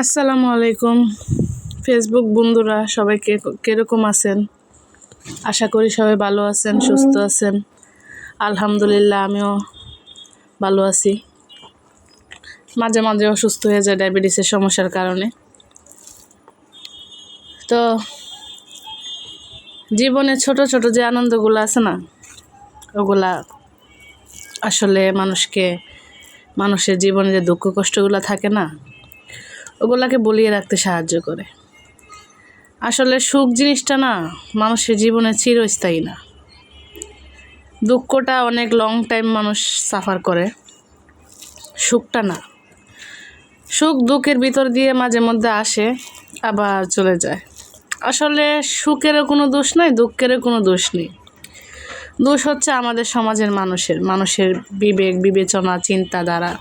আসসালামু আলাইকুম ফেসবুক বন্ধুরা, সবাই কে, কীরকম আছেন? আশা করি সবাই ভালো আছেন, সুস্থ আছেন। আলহামদুলিল্লাহ, আমিও ভালো আছি। মাঝে মাঝে অসুস্থ হয়ে যায় ডায়াবেটিসের সমস্যার কারণে। তো, জীবনে ছোট ছোট যে আনন্দগুলো আছে না, ওগুলা আসলে মানুষকে, মানুষের জীবনে যে দুঃখ কষ্টগুলো থাকে না ওগুলাকে বলিয়ে রাখতে সাহায্য করে। আসলে সুখ জিনিসটা না মানুষের জীবনে চিরস্থায়ী না। দুঃখটা অনেক লং টাইম মানুষ সাফার করে। সুখটা না। সুখ দুঃখের ভিতর দিয়ে মাঝে মধ্যে আসে, আবার চলে যায়। আসলে সুখেরও কোনো দোষ নাই, দুঃখেরও কোনো দোষ নেই। দোষ হচ্ছে আমাদের সমাজের মানুষের মানুষের বিবেক, বিবেচনা, চিন্তাধারা।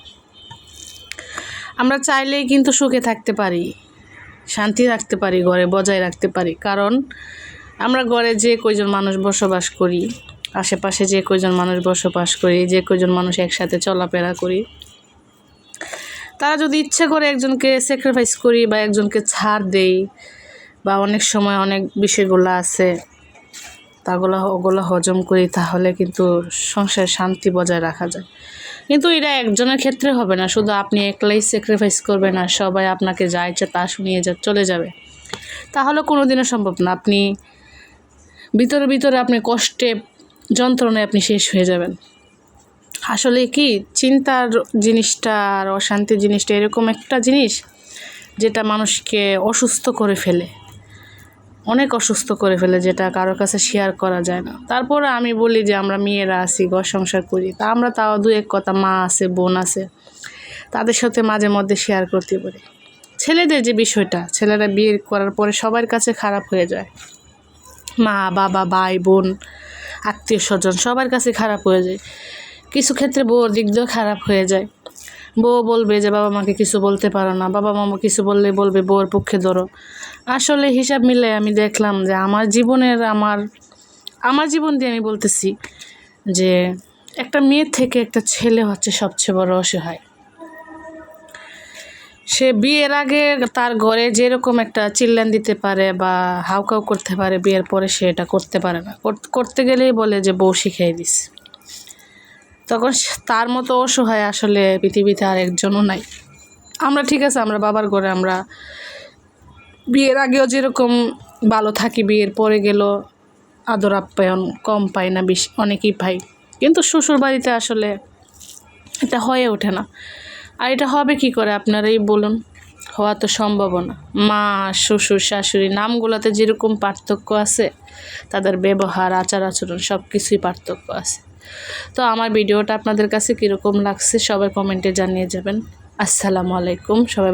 আমরা চাইলেই কিন্তু সুখে থাকতে পারি, শান্তি রাখতে পারি, ঘরে বজায় রাখতে পারি। কারণ আমরা ঘরে যে কয়জন মানুষ বসবাস করি, আশেপাশে যে কয়জন মানুষ বসবাস করি, যে কয়জন মানুষ একসাথে চলাফেরা করি, তারা যদি ইচ্ছে করে একজনকে স্যাক্রিফাইস করি বা একজনকে ছাড় দেই বা অনেক সময় অনেক বিষয়গুলো আছে, তাগুলো, ওগুলো হজম করি, তাহলে কিন্তু সংসারে শান্তি বজায় রাখা যায়। কিন্তু এটা একজনের ক্ষেত্রে হবে না। শুধু আপনি একলাই স্যাক্রিফাইস করবেন আর সবাই আপনাকে যা ইচ্ছে তা শুনিয়ে যা চলে যাবে। তাহলে কোনো দিনও সম্ভব না। আপনি ভিতরে ভিতরে আপনি কষ্টে, যন্ত্রণায় আপনি শেষ হয়ে যাবেন। আসলে কি? চিন্তার জিনিসটা আর অশান্তির জিনিসটা এরকম একটা জিনিস যেটা মানুষকে অসুস্থ করে ফেলে। অনেক অসুস্থ করে ফেলে যেটা কারোর কাছে শেয়ার করা যায় না। তারপরে আমি বলি যে আমরা মেয়েরা আছি, ঘর সংসার করি। তা আমরা তাও দু এক কথা মা আছে, বোন আছে, তাদের সাথে মাঝে মধ্যে শেয়ার করতে পারি। ছেলেদের যে বিষয়টা, ছেলেরা বিয়ে করার পরে সবার কাছে খারাপ হয়ে যায়। মা, বাবা, ভাই, বোন, আত্মীয় স্বজন সবার কাছে খারাপ হয়ে যায়। কিছু ক্ষেত্রে বউর দিক দিয়েও খারাপ হয়ে যায়। বউ বলবে যে বাবা মাকে কিছু বলতে পারো না, বাবা মামা কিছু বললে বলবে, বউর পক্ষে ধরো। আসলে হিসাব মিলে আমি দেখলাম যে আমার জীবনের আমার আমার জীবন দিয়ে আমি বলতেছি যে একটা মেয়ে থেকে একটা ছেলে হচ্ছে সবচেয়ে বড় অসহায়। সে বিয়ের আগে তার ঘরে যেরকম একটা চিল্লান দিতে পারে বা হাউকাউ করতে পারে, বিয়ের পরে সে এটা করতে পারে না। করতে গেলেই বলে যে বউ শিখিয়ে দিস। তখন তার মতো অসহায় আসলে পৃথিবীতে আর একজনও নাই। আমরা ঠিক আছে, আমরা বাবার ঘরে আমরা বিয়ের আগেও যেরকম ভালো থাকি, বিয়ের পরে গেল আদর আপ্যায়ন কম পাই না বেশি, অনেকেই পাই। কিন্তু শ্বশুর বাড়িতে আসলে এটা হয়ে ওঠে না। আর এটা হবে কি করে আপনারাই বলুন? হওয়া তো সম্ভব না। মা, শ্বশুর, শাশুড়ি নামগুলোতে যেরকম পার্থক্য আছে, তাদের ব্যবহার আচার আচরণ সব কিছুই পার্থক্য আছে। তো আমার ভিডিওটা আপনাদের কাছে কীরকম লাগছে সবাই কমেন্টে জানিয়ে যাবেন। আসসালামু আলাইকুম সবাই